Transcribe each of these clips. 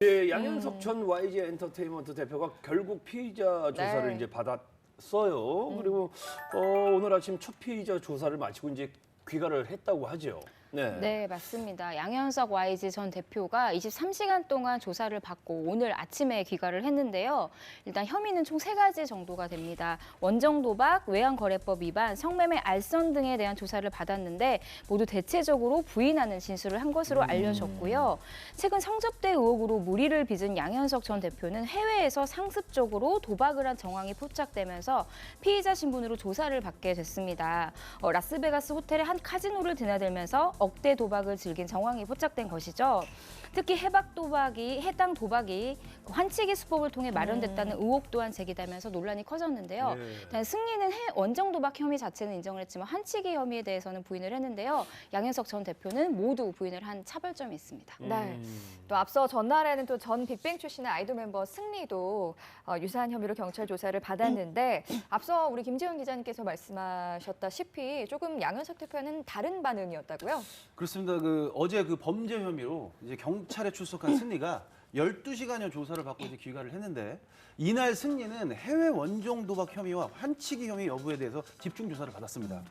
예, 양현석 전 YG 엔터테인먼트 대표가 결국 피의자 조사를 네. 이제 받았어요. 그리고 어, 오늘 아침 첫 피의자 조사를 마치고 이제 귀가를 했다고 하죠. 네. 네, 맞습니다. 양현석 YG 전 대표가 23시간 동안 조사를 받고 오늘 아침에 귀가를 했는데요. 일단 혐의는 총 세 가지 정도가 됩니다. 원정 도박, 외환거래법 위반, 성매매 알선 등에 대한 조사를 받았는데 모두 대체적으로 부인하는 진술을 한 것으로 알려졌고요. 최근 성접대 의혹으로 무리를 빚은 양현석 전 대표는 해외에서 상습적으로 도박을 한 정황이 포착되면서 피의자 신분으로 조사를 받게 됐습니다. 어, 라스베가스 호텔의 한 카지노를 드나들면서 억대 도박을 즐긴 정황이 포착된 것이죠. 특히 해박 도박이 해당 도박이 그 환치기 수법을 통해 마련됐다는 의혹 또한 제기되면서 논란이 커졌는데요. 네. 일단 승리는 해- 원정 도박 혐의 자체는 인정을 했지만 환치기 혐의에 대해서는 부인을 했는데요. 양현석 전 대표는 모두 부인을 한 차별점이 있습니다. 음. 네. 또 앞서 전날에는 또 전 빅뱅 출신의 아이돌 멤버 승리도 어, 유사한 혐의로 경찰 조사를 받았는데 앞서 우리 김지훈 기자님께서 말씀하셨다시피 조금 양현석 대표는 다른 반응이었다고요? 그렇습니다. 그 어제 그 범죄 혐의로 이제 경찰에 출석한 승리가 12시간여 조사를 받고 이제 귀가를 했는데 이날 승리는 해외 원정 도박 혐의와 환치기 혐의 여부에 대해서 집중 조사를 받았습니다.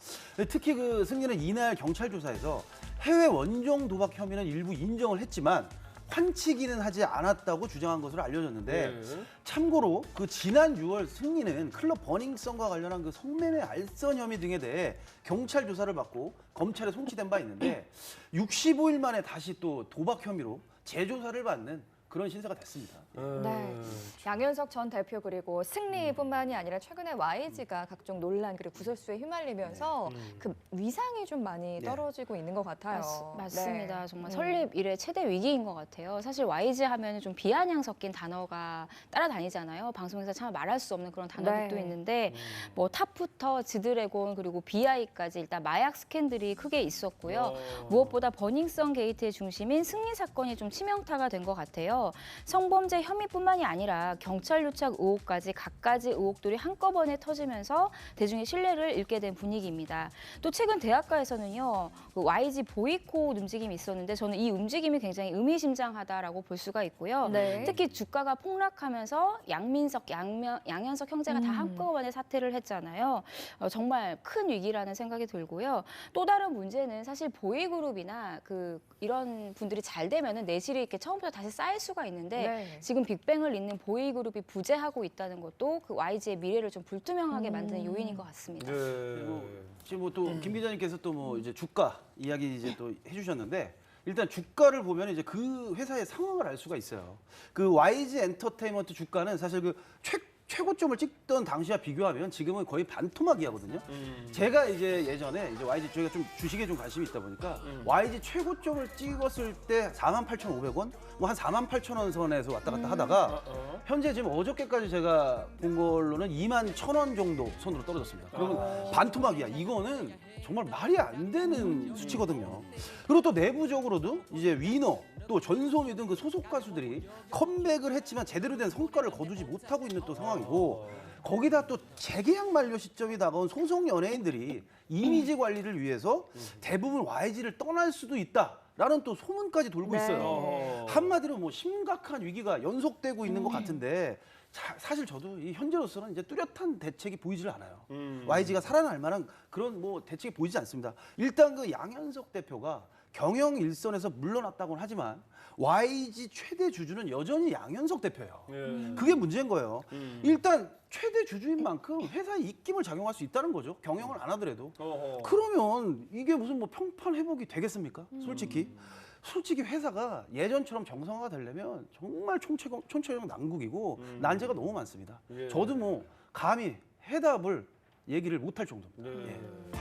특히 그 승리는 이날 경찰 조사에서 해외 원정 도박 혐의는 일부 인정을 했지만 환치기는 하지 않았다고 주장한 것으로 알려졌는데 네. 참고로 그 지난 6월 승리는 클럽 버닝썬과 관련한 그 성매매 알선 혐의 등에 대해 경찰 조사를 받고 검찰에 송치된 바 있는데 65일 만에 다시 또 도박 혐의로 재조사를 받는 그런 신세가 됐습니다. 어, 네. 양현석 전 대표 그리고 승리뿐만이 아니라 최근에 YG가 각종 논란 그리고 구설수에 휘말리면서 그 위상이 좀 많이 네. 떨어지고 있는 것 같아요. 맞, 습니다 네. 정말 음. 설립 이래 최대 위기인 것 같아요. 사실 YG 하면 좀 비아냥 섞인 단어가 따라다니잖아요. 방송에서 참 말할 수 없는 그런 단어들도 네. 있는데 뭐 탑부터 지드래곤 그리고 BI까지 일단 마약 스캔들이 크게 있었고요. 어. 무엇보다 버닝썬 게이트의 중심인 승리 사건이 좀 치명타가 된 것 같아요. 성범죄 혐의뿐만이 아니라 경찰 유착 의혹까지 갖가지 의혹들이 한꺼번에 터지면서 대중의 신뢰를 잃게 된 분위기입니다. 또 최근 대학가에서는요, 그 YG 보이콧 움직임이 있었는데 저는 이 움직임이 굉장히 의미심장하다라고 볼 수가 있고요. 네. 특히 주가가 폭락하면서 양민석, 양면, 양현석 형제가 다 음. 한꺼번에 사퇴를 했잖아요. 어, 정말 큰 위기라는 생각이 들고요. 또 다른 문제는 사실 보이그룹이나 그 이런 분들이 잘 되면은 내실이 이렇게 처음부터 다시 쌓일 수가 있는데 네. 지금 빅뱅을 잇는 보이그룹이 부재하고 있다는 것도 그 YG의 미래를 좀 불투명하게 만드는 요인인 것 같습니다. 네. 그리고 지금 뭐 또 김 기자님께서 또 뭐 이제 주가 이야기 이제 또 해주셨는데 일단 주가를 보면 이제 그 회사의 상황을 알 수가 있어요. 그 YG 엔터테인먼트 주가는 사실 그 최, 최고점을 찍던 당시와 비교하면 지금은 거의 반토막이하거든요. 음. 제가 이제 예전에 이제 YG 저희가 좀 주식에 좀 관심이 있다 보니까 YG 최고점을 찍었을 때 48,500원, 뭐 한 48,000원 선에서 왔다 갔다 하다가 어. 현재 지금 어저께까지 제가 본 걸로는 2만 1,000원 정도 선으로 떨어졌습니다. 그러면 반토막이야. 이거는 정말 말이 안 되는 수치거든요. 그리고 또 내부적으로도 이제 위너 또 전소미 등 그 소속 가수들이 컴백을 했지만 제대로 된 성과를 거두지 못하고 있는 또 상황이고 거기다 또 재계약 만료 시점이 다가온 소속 연예인들이 이미지 관리를 위해서 대부분 YG를 떠날 수도 있다. 라는 또 소문까지 돌고 네. 있어요. 어. 한마디로 뭐 심각한 위기가 연속되고 있는 것 같은데 자- 사실 저도 이 현재로서는 이제 뚜렷한 대책이 보이질 않아요. 음. YG가 살아날 만한 그런 뭐 대책이 보이지 않습니다. 일단 그 양현석 대표가 경영 일선에서 물러났다고는 하지만 YG 최대 주주는 여전히 양현석 대표예요. 예. 그게 문제인 거예요. 음. 일단 최대 주주인 만큼 회사의 입김을 작용할 수 있다는 거죠. 경영을 안 하더라도. 어허. 그러면 이게 무슨 뭐 평판 회복이 되겠습니까? 음. 솔직히. 솔직히 회사가 예전처럼 정상화가 되려면 정말 총체적, 총체적 난국이고 난제가 너무 많습니다. 음. 예. 저도 뭐 감히 해답을 얘기를 못할 정도입니다. 네. 예.